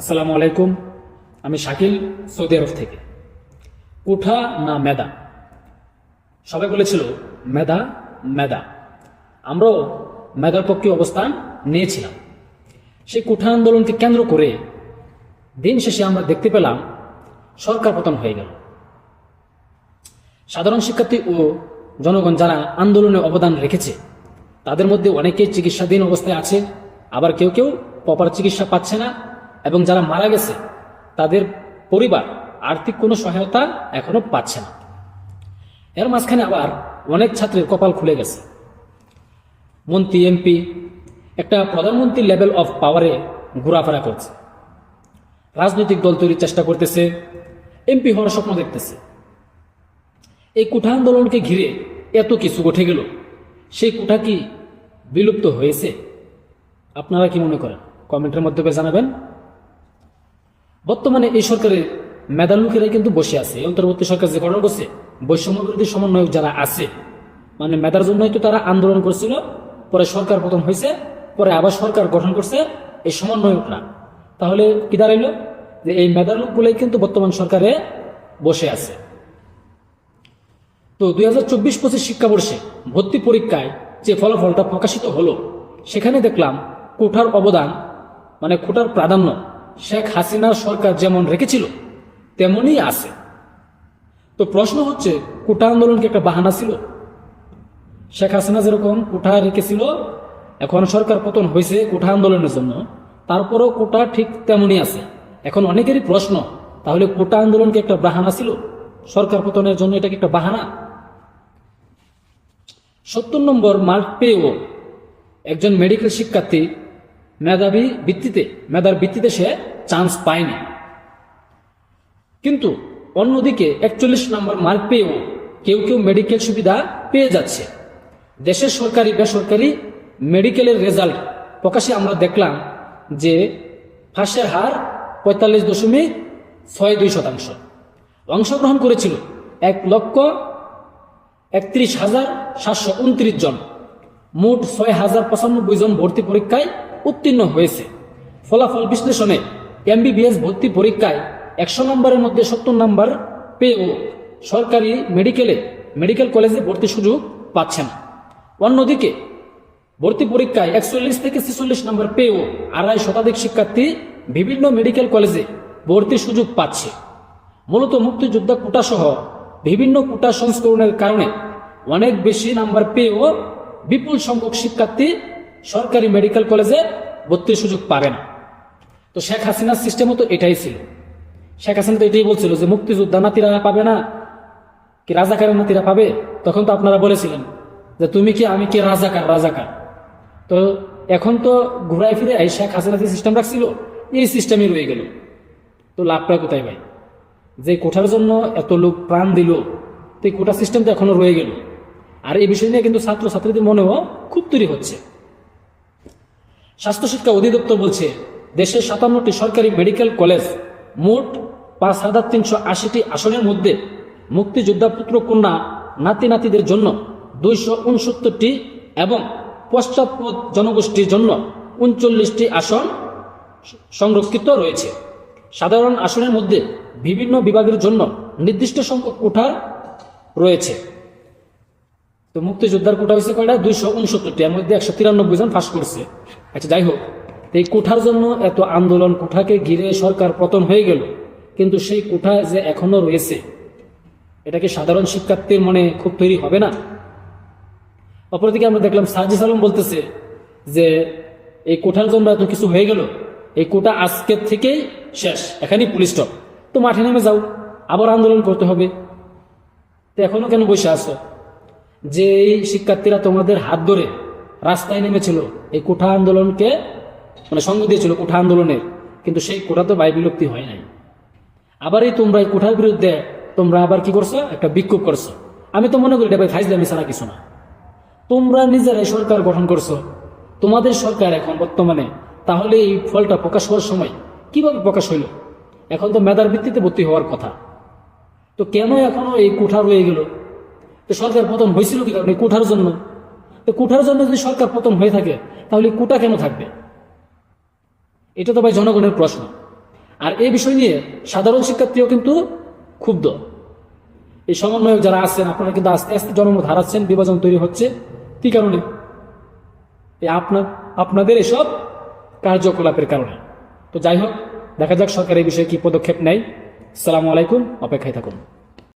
আসসালামু আলাইকুম, আমি শাকিল, সৌদি আরব থেকে। কুঠা না মেদা? সবাই বলেছিল মেধা মেদা। আমরাও মেধার পক্ষে অবস্থান নিয়েছিলাম। সেই কুঠা আন্দোলনকে কেন্দ্র করে দিন শেষে আমরা দেখতে পেলাম, সরকার পতন হয়ে গেল। সাধারণ শিক্ষার্থী ও জনগণ যারা আন্দোলনে অবদান রেখেছে, তাদের মধ্যে অনেকেই চিকিৎসাধীন অবস্থায় আছে, আবার কেউ কেউ প্রপার চিকিৎসা পাচ্ছে না। এবং যারা মারা গেছে, তাদের পরিবার আর্থিক কোনো সহায়তা এখনও পাচ্ছে না। এর মাঝখানে আবার অনেক ছাত্রের কপাল খুলে গেছে। মন্ত্রী, এমপি একটা প্রধানমন্ত্রী লেভেল অফ পাওয়ারে ঘোরাফেরা করছে। রাজনৈতিক দল তৈরির চেষ্টা করতেছে, এমপি হওয়ার স্বপ্ন দেখতেছে। এই কুঠা আন্দোলনকে ঘিরে এত কিছু উঠে গেল। সেই কুঠা কি বিলুপ্ত হয়েছে? আপনারা কি মনে করেন? কমেন্টের মাধ্যমে জানাবেন। বর্তমানে এই সরকারের মেধার লোকেরাই কিন্তু বসে আছে, অন্তর্বর্তী সরকার যে গঠন করছে বৈষম্য বিরোধী সমন্বয়ক যারা আছে মানে মেধার জন্যই তো তারা আন্দোলন করছিল, পরে সরকার প্রথম হয়েছে, পরে আবার সরকার গঠন করছে, এই সমন্বয়করা। তাহলে কি দাঁড়াইলো? যে এই মেধার লোকগুলোই কিন্তু বর্তমান সরকারে বসে আছে। তো দুই হাজার চব্বিশ পঁচিশ শিক্ষাবর্ষে ভর্তি পরীক্ষায় যে ফলাফলটা প্রকাশিত হলো, সেখানে দেখলাম কোঠার অবদান মানে কোঠার প্রাধান্য শেখ হাসিনার সরকার যেমন রেখেছিল, তেমনই আছে। তো প্রশ্ন হচ্ছে, কোটা আন্দোলন কি একটা বাহানা ছিল? শেখ হাসিনা যেরকম কোঠা রেখেছিল, এখন সরকার পতন হয়েছে কোঠা আন্দোলনের জন্য, তারপরেও কোটা ঠিক তেমনই আছে। এখন অনেকেরই প্রশ্ন, তাহলে কোটা আন্দোলন কি একটা বাহানা ছিল? সরকার পতনের জন্য এটা কি একটা বাহানা? সত্তর নম্বর মার্ক পেয়েও একজন মেডিকেল শিক্ষার্থী মেধাবী ভিত্তিতে, মেধার ভিত্তিতে সে চান্স পায়নি। কিন্তু অন্যদিকে একচল্লিশ নম্বর মার্ক পেয়েও কেউ কেউ মেডিকেল সুবিধা পেয়ে যাচ্ছে। দেশের সরকারি, বেসরকারি মেডিকেলের রেজাল্ট প্রকাশে আমরা দেখলাম যে ফাঁসের হার পঁয়তাল্লিশ দশমিক ছয় দুই শতাংশ। অংশগ্রহণ করেছিল এক লক্ষ একত্রিশ হাজার সাতশো উনত্রিশ জন। মোট ছয় হাজার পঁচানব্বই জন ভর্তি পরীক্ষায় উত্তীর্ণ হয়েছে। ফলাফল বিশ্লেষণে এমবিবিএস ভর্তি পরীক্ষায় একশো নম্বরের মধ্যে সত্তর নম্বর পেয়েও সরকারি মেডিকেলে, মেডিকেল কলেজে ভর্তি সুযোগ পাচ্ছে না অন্যদিকে, ভর্তি পরীক্ষায় একচল্লিশ থেকে ছেচল্লিশ নম্বর পেয়েও আড়াই শতাধিক শিক্ষার্থী বিভিন্ন মেডিকেল কলেজে ভর্তির সুযোগ পাচ্ছে। মূলত মুক্তিযোদ্ধা কোটা সহ বিভিন্ন কোটা সংস্করণের কারণে অনেক বেশি নাম্বার পেয়েও বিপুল সংখ্যক শিক্ষার্থী সরকারি মেডিকেল কলেজে ভর্তির সুযোগ পাবে না। তো শেখ হাসিনার সিস্টেমও তো এটাই ছিল। শেখ হাসিনা তো এটাই বলছিল যে মুক্তিযোদ্ধা নাতিরা পাবে না, কি রাজাকারের নাতিরা পাবে? তখন তো আপনারা বলেছিলেন যে তুমি কি, আমি কি রাজাকার রাজাকার? তো এখন তো ঘুরাই ফিরে এই শেখ হাসিনা যে সিস্টেম রাখছিল এই সিস্টেমই রয়ে গেল। তো লাভটা কোথায় ভাই? যে কোঠার জন্য এত লোক প্রাণ দিল, তো এই কোটা সিস্টেম তো এখনও রয়ে গেল। আর এই বিষয় নিয়ে কিন্তু ছাত্র ছাত্রীদের মনেও খুব তৈরি হচ্ছে। স্বাস্থ্য শিক্ষা অধিদপ্তর বলছে, দেশের সাতান্নটি সরকারি মেডিকেল কলেজ মোট পাঁচ হাজার তিনশো আশিটি আসনের মধ্যে মুক্তিযোদ্ধা পুত্র কন্যা নাতি নাতিদের জন্য দুইশো উনসত্তরটি এবং পশ্চাৎপদ জনগোষ্ঠীর জন্য উনচল্লিশটি আসন সংরক্ষিত রয়েছে। সাধারণ আসনের মধ্যে বিভিন্ন বিভাগের জন্য নির্দিষ্ট সংখ্যক কোঠার রয়েছে। তো মুক্তিযোদ্ধার কোঠা হয়েছে কয়টা? দুইশো উনসত্তরটি। এর মধ্যে একশো তিরানব্বই জন ফাঁস করছে। আচ্ছা যাই হোক, এই কোঠার জন্য এত আন্দোলন কোঠাকে ঘিরে সরকার পতন হয়ে গেল, কিন্তু সেই কোঠা যে এখনও রয়েছে, এটাকে সাধারণ শিক্ষার্থীর মনে খুব তৈরি হবে না? অপরদিকে আমরা দেখলাম সাজিদ আলম বলতেছে যে, এই কোঠার জন্য এত কিছু হয়ে গেল, এই কোটা আজকের থেকেই শেষ, এখানেই পুলিশ স্টপ, তো মাঠে নেমে যাও, আবার আন্দোলন করতে হবে। তো এখনও কেন বসে আছো? যে এই শিক্ষার্থীরা তোমাদের হাত ধরে রাস্তায় নেমেছিল। এই কোঠা আন্দোলনকে মানে সঙ্গ দিয়েছিল কোঠা আন্দোলনের। কিন্তু সেই কোঠা তো বিলুপ্তি হয় নাই। আবার এই তোমরা এই কোঠার বিরুদ্ধে, তোমরা আবার কি করছ? একটা বিক্ষোভ করছ। আমি তো মনে করি এটা ভাই ফাইজলামি ছাড়া কিছু না। তোমরা নিজেরাই সরকার গঠন করছ। তোমাদের সরকার এখন বর্তমানে, তাহলে এই ফলটা প্রকাশ হওয়ার সময় কীভাবে প্রকাশ হইল? এখন তো মেধার ভিত্তিতে ভর্তি হওয়ার কথা। তো কেন এখনও এই কোঠা রয়ে গেল? তো সরকার পতন হয়েছিল কি কারণে? কোঠার জন্য। তো কোঠার জন্য যদি সরকার পতন হয়ে থাকে, তাহলে কোটা কেন থাকবে? এটা তো ভাই জনগণের প্রশ্ন। আর এই বিষয় নিয়ে সাধারণ শিক্ষার্থীও কিন্তু ক্ষুব্ধ। এই সমন্বয়ক যারা আছেন, আপনারা কিন্তু আস্তে আস্তে জনমত হারাচ্ছেন, বিভাজন তৈরি হচ্ছে। কি কারণে? আপনার আপনাদের এসব কার্যকলাপের কারণে। তো যাই হোক, দেখা যাক সরকার এই বিষয়ে কি পদক্ষেপ নেয়। সালামু আলাইকুম, অপেক্ষায় থাকুন।